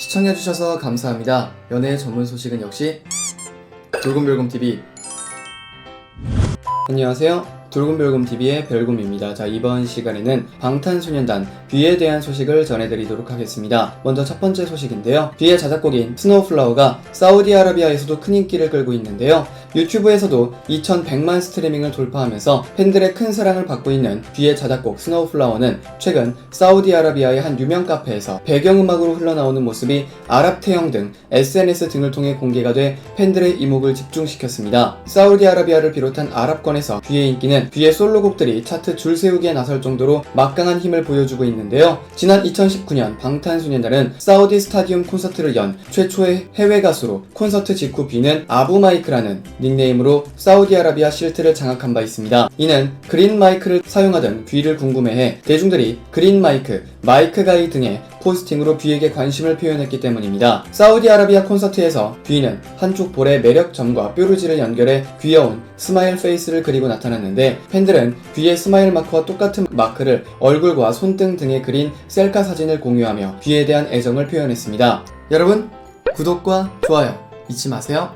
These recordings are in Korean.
시청해주셔서 감사합니다. 연애 전문 소식은 역시 돌곰별곰TV. 안녕하세요. 돌곰별곰TV의 별곰입니다. 자, 이번 시간에는 방탄소년단 뷔에 대한 소식을 전해드리도록 하겠습니다. 먼저 첫 번째 소식인데요. 뷔의 자작곡인 스노우플라워가 사우디아라비아에서도 큰 인기를 끌고 있는데요. 유튜브에서도 2100만 스트리밍을 돌파하면서 팬들의 큰 사랑을 받고 있는 뷔의 자작곡 스노우플라워는 최근 사우디아라비아의 한 유명 카페에서 배경음악으로 흘러나오는 모습이 아랍 태영 등 SNS 등을 통해 공개가 돼 팬들의 이목을 집중시켰습니다. 사우디아라비아를 비롯한 아랍권에서 뷔의 인기는 뷔의 솔로곡들이 차트 줄 세우기에 나설 정도로 막강한 힘을 보여주고 있는데요. 지난 2019년 방탄소년단은 사우디 스타디움 콘서트를 연 최초의 해외 가수로 콘서트 직후 뷔는 아부 마이크라는 닉네임으로 사우디아라비아 실트를 장악한 바 있습니다. 이는 그린 마이크를 사용하던 뷔를 궁금해해 대중들이 그린 마이크, 마이크 가이 등의 포스팅으로 뷔에게 관심을 표현했기 때문입니다. 사우디아라비아 콘서트에서 뷔는 한쪽 볼에 매력점과 뾰루지를 연결해 귀여운 스마일 페이스를 그리고 나타났는데 팬들은 뷔의 스마일 마크와 똑같은 마크를 얼굴과 손등 등에 그린 셀카 사진을 공유하며 뷔에 대한 애정을 표현했습니다. 여러분 구독과 좋아요 잊지 마세요.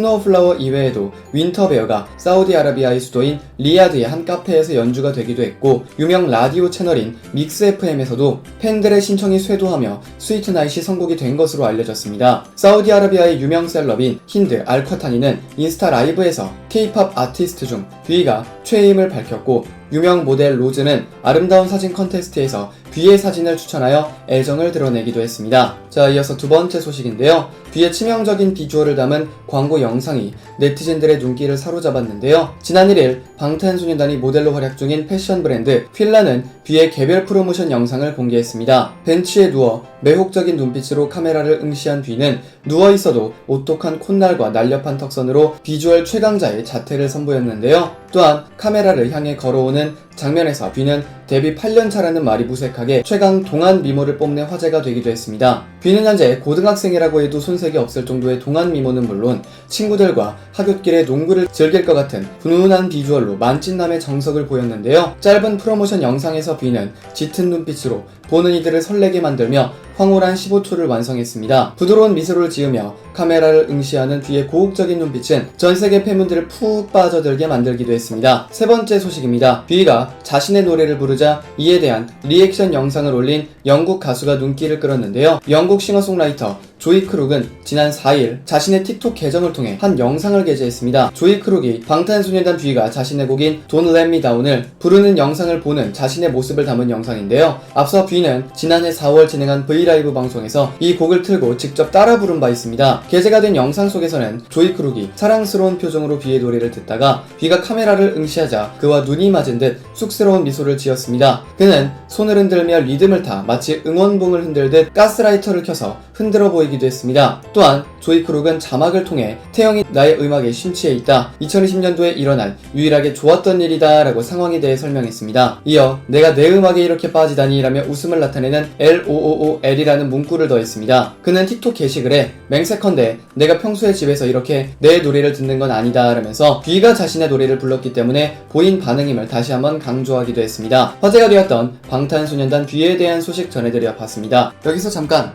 스노우플라워 이외에도 윈터 베어가 사우디아라비아의 수도인 리야드의 한 카페에서 연주가 되기도 했고 유명 라디오 채널인 믹스 FM에서도 팬들의 신청이 쇄도하며 스위트 나잇이 선곡이 된 것으로 알려졌습니다. 사우디아라비아의 유명 셀럽인 힌드 알쿼타니는 인스타 라이브에서 K-팝 아티스트 중 뷔가 최애임을 밝혔고 유명 모델 로즈는 아름다운 사진 컨테스트에서 뷔의 사진을 추천하여 애정을 드러내기도 했습니다. 자, 이어서 두 번째 소식인데요. 뷔의 치명적인 비주얼을 담은 광고 영상이 네티즌들의 눈길을 사로잡았는데요. 지난 1일 방탄소년단이 모델로 활약 중인 패션 브랜드 퀼라는 뷔의 개별 프로모션 영상을 공개했습니다. 벤치에 누워 매혹적인 눈빛으로 카메라를 응시한 뷔는 누워 있어도 오똑한 콧날과 날렵한 턱선으로 비주얼 최강자의 자태를 선보였는데요. 또한 카메라를 향해 걸어오는 장면에서 뷔는 데뷔 8년 차라는 말이 무색하게 최강 동안 미모를 뽐내 화제가 되기도 했습니다. 뷔는 현재 고등학생이라고 해도 손색이 없을 정도의 동안 미모는 물론 친구들과 하굣길에 농구를 즐길 것 같은 훈훈한 비주얼로 만찢남의 정석을 보였는데요. 짧은 프로모션 영상에서 뷔는 짙은 눈빛으로 보는 이들을 설레게 만들며 황홀한 15초를 완성했습니다. 부드러운 미소를 지으며 카메라를 응시하는 뷔의 고혹적인 눈빛은 전 세계 팬분들을 푹 빠져들게 만들기도 했습니다. 세 번째 소식입니다. 뷔가 자신의 노래를 부르자 이에 대한 리액션 영상을 올린 영국 가수가 눈길을 끌었는데요. 영국 싱어송라이터 조이 크룩은 지난 4일 자신의 틱톡 계정을 통해 한 영상을 게재했습니다. 조이 크룩이 방탄소년단 뷔가 자신의 곡인 Don't Let Me Down을 부르는 영상을 보는 자신의 모습을 담은 영상인데요. 앞서 뷔는 지난해 4월 진행한 브이라이브 방송에서 이 곡을 틀고 직접 따라 부른 바 있습니다. 게재가 된 영상 속에서는 조이 크룩이 사랑스러운 표정으로 뷔의 노래를 듣다가 뷔가 카메라를 응시하자 그와 눈이 맞은 듯 쑥스러운 미소를 지었습니다. 그는 손을 흔들며 리듬을 타 마치 응원봉을 흔들듯 가스라이터를 켜서 흔들어 보이 기도 했습니다. 또한 조이 크룩은 자막을 통해 태영이 나의 음악에 심취해 있다. 2020년도에 일어난 유일하게 좋았던 일이다 라고 상황에 대해 설명했습니다. 이어 내가 내 음악에 이렇게 빠지다니 라며 웃음을 나타내는 LOOOL이라는 문구를 더했습니다. 그는 틱톡 게시글에 맹세컨대 내가 평소에 집에서 이렇게 내 노래를 듣는 건 아니다 라면서 뷔가 자신의 노래를 불렀기 때문에 보인 반응임을 다시 한번 강조하기도 했습니다. 화제가 되었던 방탄소년단 뷔에 대한 소식 전해드려 봤습니다. 여기서 잠깐